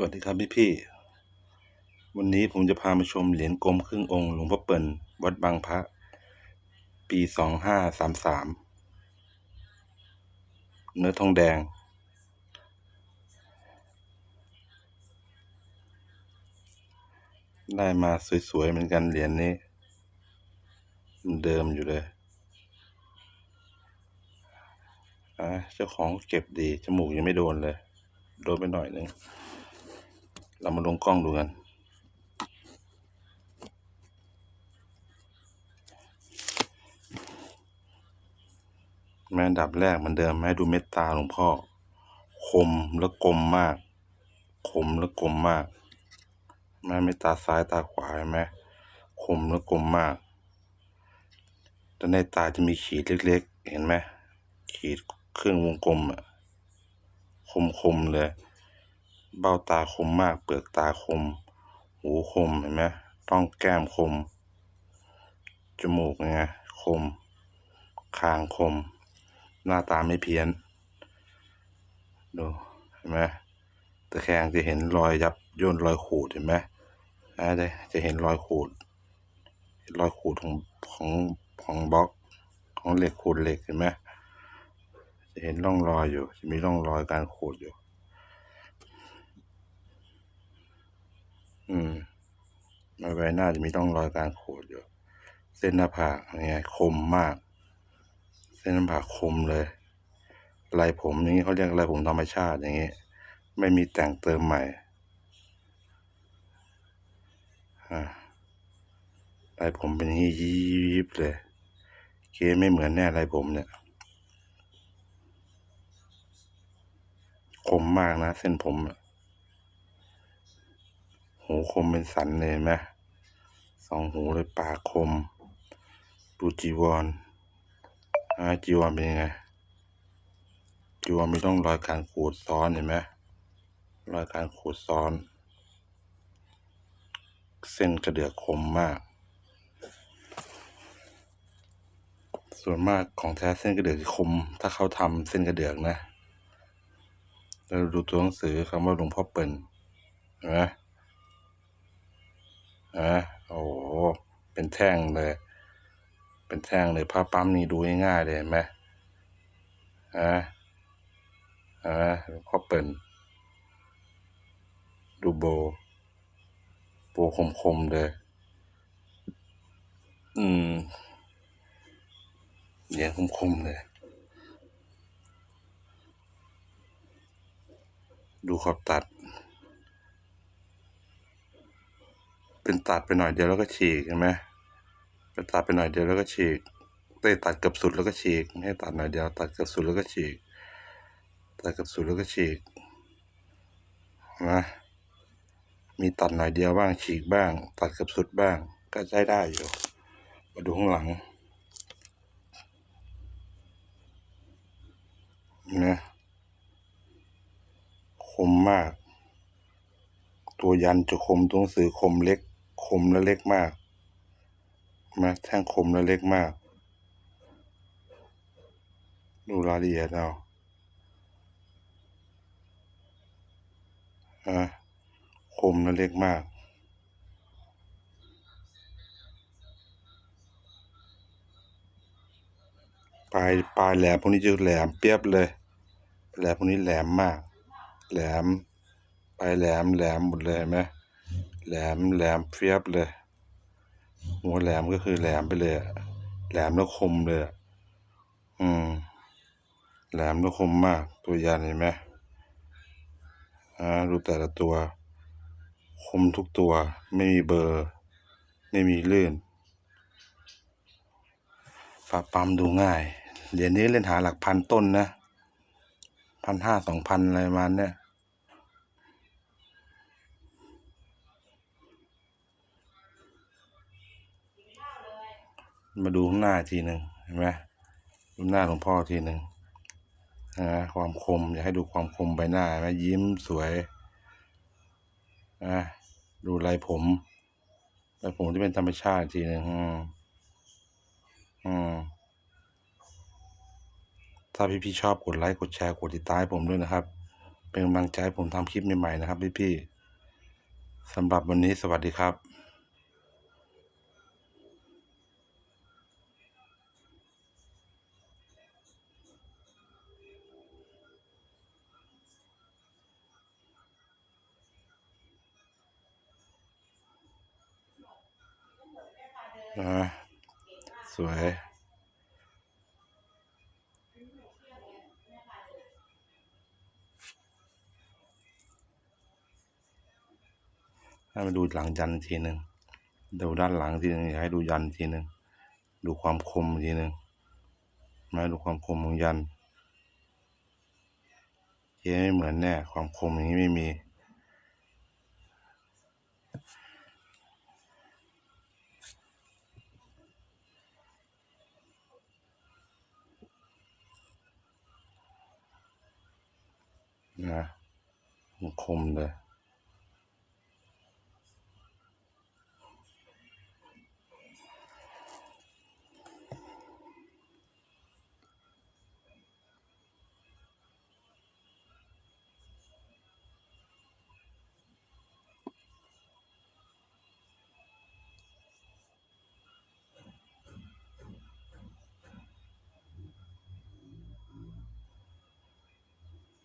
สวัสดีครับพี่พี่วันนี้ผมจะพามาชมเหรียญกลมครึ่งองค์หลวงพ่อเปิ่นวัดบางพระ ปีสองห้าสามสามเนื้อทองแดง ได้มาสวยๆเหมือนกันเหรียญนี้ เดิมอยู่เลยเจ้าของเก็บดี จมูกยังไม่โดนเลย โดนไปหน่อยหนึ่ง เรามาลงกล้องดูกัน แม่ดับแรกเหมือนเดิมแม่ดูเม็ดตาหลวงพ่อ คมและกลมมาก คมและกลมมาก แม่เม็ดตาซ้ายตาขวาเห็นไหมคมและกลมมากแต่ในตาจะมีขีดเล็ก ๆ เห็นไหมขีดเครื่องวงกลมอะคมๆเลย เบ้าตาคมมาก เปลือกตาคม หูคมเห็นไหมต้องแก้มคม จมูกไงคม คางคม หน้าตาไม่เพี้ยน ดู เห็นไหมตะแคงจะเห็นรอยยับย่นรอยขูดเห็นไหมอ่าจะจะเห็นรอยขูด รอยขูดของของของบล็อกของเหล็กขูดเหล็กเห็นไหมจะเห็นร่องรอยอยู่ จะมีร่องรอยการขูดอยู่ อืมใบหน้าจะมีร่องรอยการขูดอยู่ เส้นหน้าผากเนี่ยคมมาก เส้นหน้าผากคมเลยลายผมอย่างนี้เขาเรียกลายผมธรรมชาติอย่างนี้ ไม่มีแต่งเติมใหม่ลายผมเป็นอย่างนี้ยิบเลยเกไม่เหมือนแน่ลายผมเนี่ยคมมากนะ เส้นผมอะ คมเป็นสันเลยไหมสองหูเลยปากคม ดูจีวรอ่าจีวรเป็นยังไงจีวรไม่ต้องรอยการขูดซ้อนเห็นไหมรอยการขูดซ้อน เส้นกระเดือกคมมาก ส่วนมากของแท้เส้นกระเดือกคม ถ้าเขาทำเส้นกระเดือกนะเราดูตัวหนังสือคำว่าหลวงพ่อเปิ่นเห็นไหม อะโอ้โห เป็นแท่งเลย เป็นแท่งเลยผ้าปั๊มนี่ดูง่ายๆเลยเห็นไหมอะอะหลวงพ่อเปิ่นดูโบ โบคมๆเลย อืมเหรียญคมๆเลย ดูขอบตัด เป็นตัดไปหน่อยเดียวแล้วก็ฉีกเห็นไหมเป็นตัดไปหน่อยเดียวแล้วก็ฉีกเต้ตัดเกือบสุดแล้วก็ฉีกให้ตัดหน่อยเดียวตัดเกือบสุดแล้วก็ฉีกตัดเกือบสุดแล้วก็ฉีกนไหมมีตัดหน่อยเดียวบ้างฉีกบ้าง ตัดเกือบสุดบ้าง ก็ใช้ได้อยู่ มาดูข้างหลังนะคมมาก ตัวยันจะคมตัวหนังสือคมเล็ก คมและเล็กมากนะแท่งคมและเล็กมาก ดูรายละเอียดเอาฮะคมและเล็กมาก ปลายปลายแหลมพวกนี้จะแหลมเปียบเลย แหลมพวกนี้แหลมมาก แหลมปลายแหลมแหลมหมดเลยเห็นไหม แหลมแหลมเฟียบเลย หัวแหลมก็คือแหลมไปเลยแหลมแล้วคมเลยอืมแหลมแล้วคมมาก ตัวยันเห็นไหมอ่าดูแต่ละตัว คมทุกตัว ไม่มีเบอร์ ไม่มีลื่นฝาปั๊มดูง่าย เหรียญนี้เล่นหาหลักพันต้นนะพันห้าสองพันอะไรประมาณเนี่ย มาดูข้างหน้าทีหนึ่งเห็นไหมดูหน้าหลวงพ่อทีหนึ่งนะความคมอยากให้ดูความคมใบหน้าไหมยิ้มสวยนะดูลายผมลายผมที่เป็นธรรมชาติทีหนึ่งอืมอืมถ้าพี่ๆชอบกดไลค์กดแชร์กดติดตามผมด้วยนะครับ เป็นกำลังใจผมทำคลิปใหม่ๆนะครับ พี่ๆสำหรับวันนี้สวัสดีครับ สวย ให้มาดูหลังยันทีหนึ่งดูด้านหลังทีหนึ่งอยากให้ดูยันทีหนึ่งดูความคมทีหนึ่งมาดูความคมของยันเจ๊ไม่เหมือนแน่ ความคมอย่างนี้ไม่มี นะ มันคมเลย